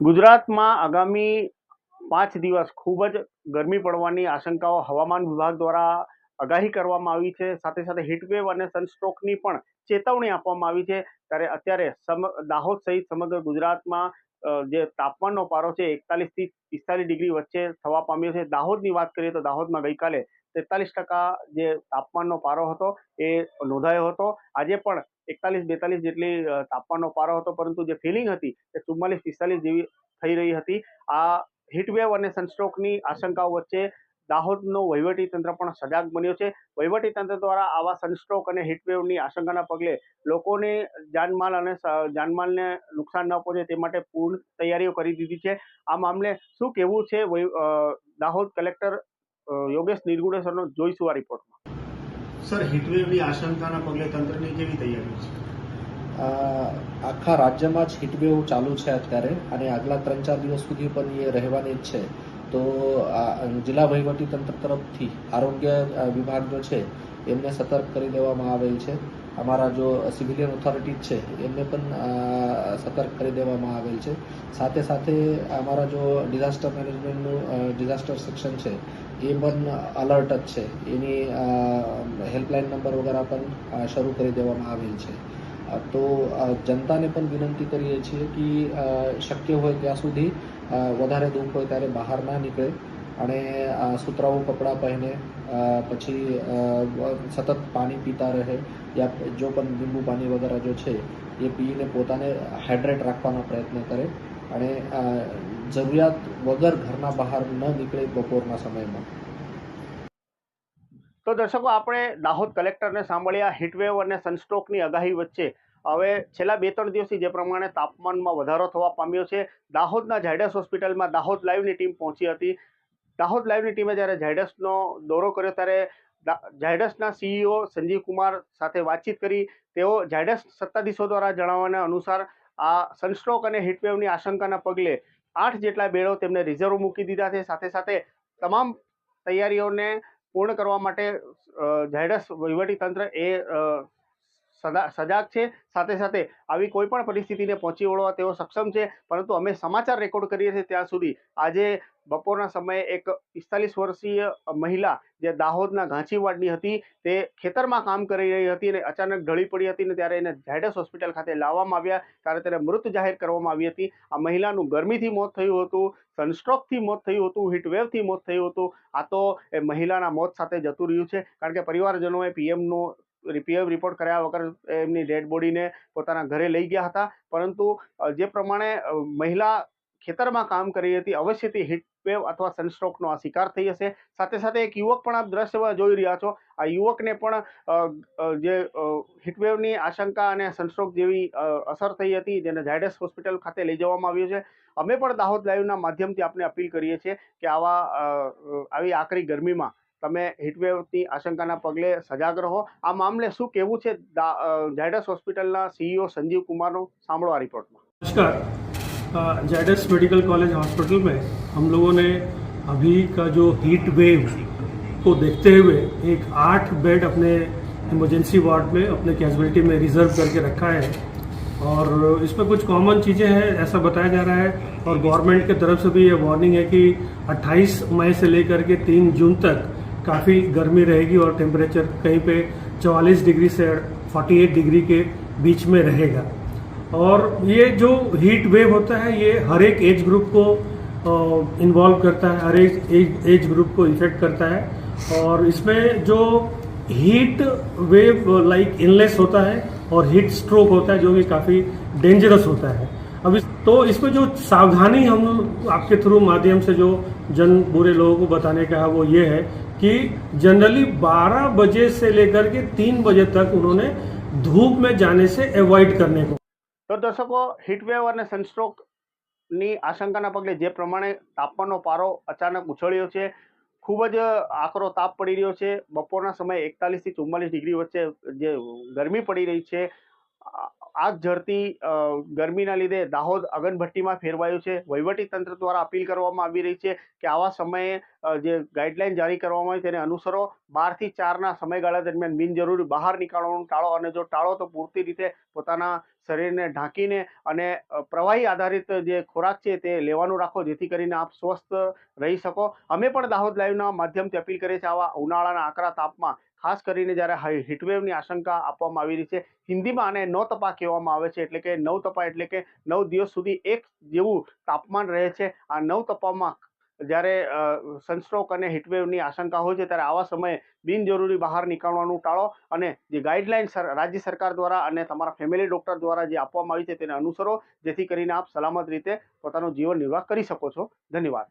ગુજરાતમાં આગામી પાંચ દિવસ ખૂબ જ ગરમી પડવાની આશંકાઓ હવામાન વિભાગ દ્વારા આગાહી કરવામાં આવી છે. સાથે સાથે હીટવેવ અને સનસ્ટ્રોકની પણ ચેતવણી આપવામાં આવી છે. ત્યારે અત્યારે સમ, દાહોદ સહિત સમગ્ર ગુજરાતમાં જે તાપમાનનો પારો છે એકતાલીસથી પિસ્તાલીસ ડિગ્રી વચ્ચે થવા પામ્યો છે. દાહોદની વાત કરીએ તો દાહોદમાં ગઈકાલે તેતાલીસ ટકા જે તાપમાનનો પારો હતો એ નોંધાયો હતો. આજે પણ એકતાલીસ બેતાલીસ જેટલી તાપમાનનો પારો હતો. પરંતુ જે ફિલિંગ હતી એ ચુમ્માલીસ પિસ્તાલીસ જેવી થઈ રહી હતી. આ હીટવેવ અને સનસ્ટ્રોકની આશંકાઓ વચ્ચે દાહોદનો વહીવટી તંત્ર પણ સજાગ બન્યો છે. વહીવટી તંત્ર દ્વારા આવા સનસ્ટ્રોક અને હીટવેવની આશંકાના પગલે લોકોને જાનમાલ અને જાનમાલને નુકસાન ન પહોંચે તે માટે પૂર્ણ તૈયારીઓ કરી દીધી છે. આ મામલે શું કહેવું છે દાહોદ કલેક્ટર યોગેશ નિર્ગુડે સરનો જોઈશું આ રિપોર્ટમાં. સર, હીટવેવની આશંકાના પગલે તંત્રની કેવી તૈયારી છે? આખા રાજ્યમાં જ હીટવેવ ચાલુ છે અત્યારે અને આગલા ત્રણ ચાર દિવસ સુધી પણ એ રહેવાની જ છે. તો જિલ્લા તંત્ર તરફથી આરોગ્ય વિભાગ જો છે, એમને સતર્ક કરી દેવામાં આવેલ છે. અમારા જો સિવિલિયન ઓથોરિટીઝ છે, એમને પણ સતર્ક કરી દેવામાં આવેલ છે. સાથે સાથે અમારા જો ડિઝાસ્ટર મેનેજમેન્ટનું ડિઝાસ્ટર સેક્શન છે, એ પણ અલર્ટ જ છે. એની હેલ્પલાઇન નંબર વગેરે પણ શરૂ કરી દેવામાં આવેલ છે. તો જનતાને પણ વિનંતી કરીએ છીએ કે શક્ય હોય ત્યાં સુધી વધારે દુઃખ હોય ત્યારે બહાર ના નીકળે અને સુતરાઉ કપડાં પહેરે પછી સતત પાણી પીતા રહે યા જો પણ લીંબુ પાણી વગેરે જો છે, એ પીને પોતાને હાઇડ્રેટ રાખવાનો પ્રયત્ન કરે અને જરૂરિયાત વગર ઘરના બહાર ન નીકળે બપોરના સમયમાં. તો દર્શકો, આપણે દાહોદ કલેક્ટરને સાંભળ્યા હીટવેવ અને સનસ્ટ્રોકની આગાહી વચ્ચે. હવે છેલ્લા બે ત્રણ દિવસથી જે પ્રમાણે તાપમાનમાં વધારો થવા પામ્યો છે, દાહોદના ઝાયડસ હોસ્પિટલમાં દાહોદ લાઈવની ટીમ પહોંચી હતી. દાહોદ લાઈવની ટીમે જ્યારે ઝાયડસનો દોરો કર્યો, ત્યારે ઝાયડસના સીઈઓ સંજીવ કુમાર સાથે વાતચીત કરી. તેઓ ઝાયડસ સત્તાધીશો દ્વારા જણાવવાના અનુસાર, આ સનસ્ટ્રોક અને હીટવેવની આશંકાના પગલે આઠ જેટલા બેડો તેમને રિઝર્વ મૂકી દીધા છે. સાથે સાથે તમામ તૈયારીઓને પૂર્ણ કરવા માટે ઝાયડસ વહીવટી તંત્ર એ સદા, સજાગ છે. સાથે સાથે આવી કોઈ પણ પરિસ્થિતિને પહોંચી વળવા તેઓ સક્ષમ છે. પરંતુ અમે સમાચાર રેકોર્ડ કરીએ છીએ ત્યાં સુધી આજે બપોરના સમયે એક પિસ્તાલીસ વર્ષીય મહિલા જે દાહોદના ઘાંચીવાડની હતી તે ખેતરમાં કામ કરી રહી હતી અને અચાનક ઢળી પડી હતી ને ત્યારે એને ઝાયડસ હોસ્પિટલ ખાતે લાવવામાં આવ્યા ત્યારે તેને મૃત જાહેર કરવામાં આવી હતી. આ મહિલાનું ગરમીથી મોત થયું હતું, સનસ્ટ્રોકથી મોત થયું હતું, હીટવેવથી મોત થયું હતું. આ તો એ મહિલાના મોત સાથે જતું રહ્યું છે. કારણ કે પરિવારજનોએ પીએમનો પીએમ રિપોર્ટ કર્યા વગર એમની ડેડ બોડીને પોતાના ઘરે લઈ ગયા હતા. પરંતુ જે પ્રમાણે મહિલા ખેતરમાં કામ કરી હતી અવશ્યથી હીટવેવ અથવા સનસ્ટ્રોકનો આ શિકાર થઈ હશે. સાથે સાથે એક યુવક પણ આપ દ્રશ્યમાં જોઈ રહ્યા છો. આ યુવકને પણ જે હિટવેવની આશંકા અને સનસ્ટ્રોક જેવી અસર થઈ હતી, જેને ઝાયડસ હોસ્પિટલ ખાતે લઈ જવામાં આવ્યું છે. અમે પણ દાહોદ લાઈવના માધ્યમથી આપને અપીલ કરીએ છીએ કે આવા આવી આકરી ગરમીમાં તમે હીટવેવની આશંકાના પગલે સજાગ રહો આ મામલે શું કહેવું છે દા- અ, ઝાયડસ હોસ્પિટલના સીઈઓ સંજીવ કુમારનું સાંભળો આ રિપોર્ટમાં नमस्कार जेडस मेडिकल कॉलेज हॉस्पिटल में हम लोगों ने अभी का जो हीट वेव को देखते हुए एक आठ बेड अपने इमरजेंसी वार्ड में अपने कैजुअलिटी में रिजर्व करके रखा है और इसमें कुछ कॉमन चीज़ें हैं ऐसा बताया जा रहा है और गवर्नमेंट की तरफ से भी ये वार्निंग है कि 28 मई से लेकर के 3 जून तक काफ़ी गर्मी रहेगी और टेम्परेचर कहीं पे 44 डिग्री से 48 डिग्री के बीच में रहेगा। और ये जो हीट वेव होता है ये हर एक एज ग्रुप को इन्वॉल्व करता है हर एक एज, एज ग्रुप को इफ़ेक्ट करता है। और इसमें जो हीट वेव लाइक इनलेस होता है और हीट स्ट्रोक होता है जो कि काफ़ी डेंजरस होता है। अब इस, तो इसमें जो सावधानी हम आपके थ्रू माध्यम से जो जन बुरे लोगों को बताने का है वो ये है कि जनरली 12 बजे से लेकर के 3 बजे तक उन्होंने धूप में जाने से अवॉइड करने को તો દર્શકો હીટવેવ અને સનસ્ટ્રોકની આશંકાના પગલે જે પ્રમાણે તાપમાનનો પારો અચાનક ઉછળ્યો છે ખૂબ જ આકરો તાપ પડી રહ્યો છે બપોરના સમયે એકતાલીસથી ચુમ્માલીસ ડિગ્રી વચ્ચે જે ગરમી પડી રહી છે આ- આગ ઝરતી ગરમીના લીધે દાહોદ અગનભટ્ટીમાં ફેરવાયું છે. વહીવટી તંત્ર દ્વારા અપીલ કરવામાં આવી રહી છે કે આવા સમયે જે ગાઈડલાઈન જારી કરવામાં આવી તેને અનુસરો. બારથી ચારના સમયગાળા દરમિયાન બિનજરૂરી બહાર નીકળવાનું ટાળો અને જો ટાળો તો પૂરતી રીતે પોતાના શરીરને ઢાંકીને અને પ્રવાહી આધારિત જે ખોરાક છે તે લેવાનું રાખો જેથી કરીને આપ સ્વસ્થ રહી શકો. અમે પણ દાહોદ લાઈવના માધ્યમથી અપીલ કરીએ છીએ આવા ઉનાળાના આકરા તાપમાં ખાસ કરીને જ્યારે હીટવેવની આશંકા આપવામાં આવી રહી છે. હિન્દીમાં આને નવ તપા કહેવામાં આવે છે. એટલે કે નવ તપા એટલે કે નવ દિવસ સુધી એક જેવું તાપમાન રહે છે. આ નવ તપામાં જ્યારે સનસ્ટ્રોક અને હીટવેવની આશંકા હોય છે, ત્યારે આવા સમયે બિનજરૂરી બહાર નીકળવાનું ટાળો અને જે ગાઈડલાઇન રાજ્ય સરકાર દ્વારા અને તમારા ફેમિલી ડૉક્ટર દ્વારા જે આપવામાં આવી છે, તેને અનુસરો. જેથી કરીને આપ સલામત રીતે પોતાનું જીવન નિર્વાહ કરી શકો છો. ધન્યવાદ.